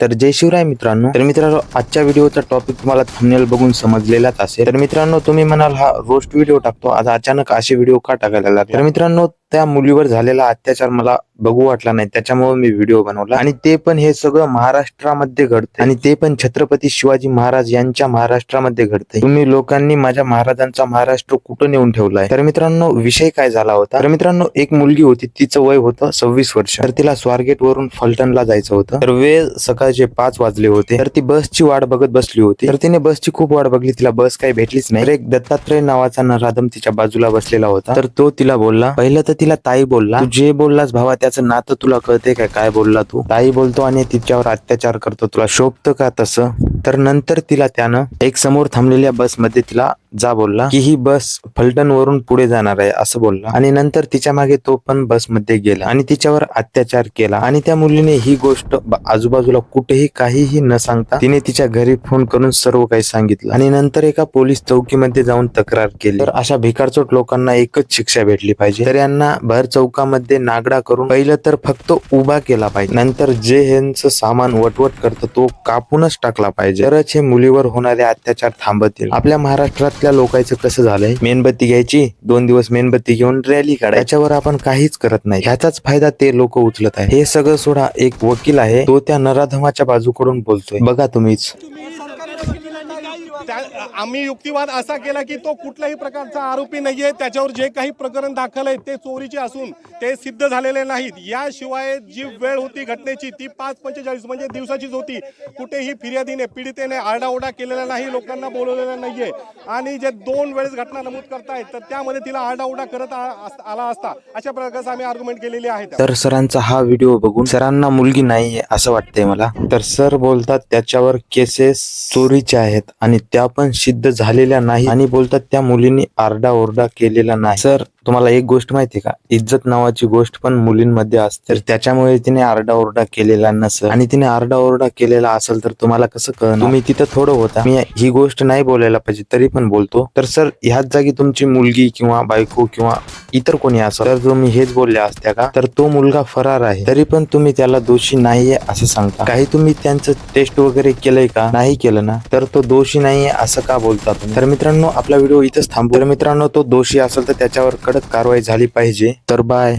तर जय शिवराय मित्रांनो. तर मित्रांनो आजच्या व्हिडिओचा टॉपिक तुम्हाला थंबनेल बघून समजलेलाच असेल. तर मित्रांनो तुम्ही म्हणाल हा रोस्ट व्हिडिओ टाकतो. आज अचानक असे व्हिडिओ का टाकायला लागले? तर मित्रांनो त्या मुलीवर झालेला अत्याचार मला बघू वाटला नाही. त्याच्यामुळे मी व्हिडिओ बनवला. आणि ते पण हे सगळं महाराष्ट्रामध्ये घडतं आणि ते पण छत्रपती शिवाजी महाराज यांच्या महाराष्ट्रामध्ये घडते तुम्ही लोकांनी माझ्या महाराजांचा महाराष्ट्र कुठं नेऊन ठेवलाय? तर मित्रांनो विषय काय झाला होता? तर मित्रांनो एक मुलगी होती. तिचं वय होतं सव्वीस वर्ष. तर तिला स्वारगेट वरून फलटणला जायचं होतं. तर वेळ सकाळचे पाच वाजले होते. तर ती बसची वाट बघत बसली होती. तर तिने बसची खूप वाट बघली. तिला बस काही भेटलीच नाही. तर एक दत्तात्रय नावाचा नराधम तिच्या बाजूला बसलेला होता. तर तो तिला बोलला पहिलं तर तिला ताई बोलला जे बोललास भावा त्याचं नातं तुला कळते काय काय बोलला तू? ताई बोलतो आणि तिच्यावर अत्याचार करतो तुला शोभतं का तसं? तर नंतर तिला त्यानं एक समोर थांबलेल्या बसमध्ये तिला जा बोलला की ही बस फलटण वरून पुढे जाणार आहे असं बोलला. आणि नंतर तिच्यामागे तो पण बसमध्ये गेला आणि तिच्यावर अत्याचार केला. आणि त्या मुलीने ही गोष्ट आजूबाजूला कुठेही काहीही न सांगता तिने तिच्या घरी फोन करून सर्व काही सांगितलं. आणि नंतर एका पोलीस चौकीमध्ये जाऊन तक्रार केली. तर अशा भिकारचोट लोकांना एकच शिक्षा भेटली पाहिजे. तर यांना भर चौकामध्ये नागडा करून पहिलं तर फक्त उभा केला पाहिजे. नंतर जे ह्यांचं सामान वटवट करतं तो कापूनच टाकला पाहिजे. तरच हे मुलीवर होणारे अत्याचार थांबतील. आपल्या महाराष्ट्रात महाराष्ट्रातल्या लोकांचं कसं झालंय? मेणबत्ती घ्यायची दोन दिवस मेणबत्ती घेऊन रॅली काढा त्याच्यावर आपण काहीच करत नाही. ह्याचाच फायदा ते लोक उचलत आहे हे सगळं सोडा एक वकील आहे तो त्या नराधमाच्या बाजूकडून बोलतोय. बघा तुम्हीच. त्या आम्ही युक्तिवाद असा केला की तो कुठल्याही प्रकारचा आरोपी नाहीये. त्याच्यावर जे काही प्रकरण दाखल आहे ते चोरीचे असून ते सिद्ध झालेले नाहीत. याशिवाय जी वेळ होती घटनेची ती पाच पंचेचाळीस म्हणजे दिवसाचीच होती. कुठेही फिर्यादीने पीडितेने आरडाओरडा केलेला नाही लोकांना बोलवलेलं नाहीये. आणि जे दोन वेळेस घटना नमूद करतायत तर त्यामध्ये तिला आरडाओरडा करत आ- अस- आला असता. अशा प्रकारचं आम्ही आर्ग्युमेंट केलेली आहे. तर सरांचा हा व्हिडिओ बघून सरांना मुलगी नाहीये असं वाटतंय मला. तर सर बोलतात त्याच्यावर केसेस चोरीचे आहेत आणि त्या पण सिद्ध झालेल्या नाही आणि बोलतात त्या मुलींनी आरडाओरडा केलेला नाही. सर तुम्हाला एक गोष्ट माहिती का? इज्जत नावाची गोष्ट पण मुलींमध्ये असते. तर त्याच्यामुळे तिने आरडाओरडा केलेला नसेल आणि तिने आरडाओरडा केलेला असेल तर तुम्हाला कसं कळणार? तुम्ही तिथं थोडं होता. मी ही गोष्ट नाही बोलायला पाहिजे तरी पण बोलतो. तर सर ह्याच जागी तुमची मुलगी किंवा बायको किंवा इतर कोणी असेल तर तुम्ही हेच बोलले असत्या का? तर तो मुलगा फरार आहे. तरी पण तुम्ही त्याला दोषी नाहीये असं सांगता. काही तुम्ही त्यांचं टेस्ट वगैरे केलंय का? नाही केलं ना? तर तो दोषी नाहीये असं का बोलता तुम्ही? तर मित्रांनो आपला व्हिडिओ इथंच थांबू. तर मित्रांनो तो दोषी असेल तर त्याच्यावर कडक कारवाई झाली पाहिजे. तर बाय.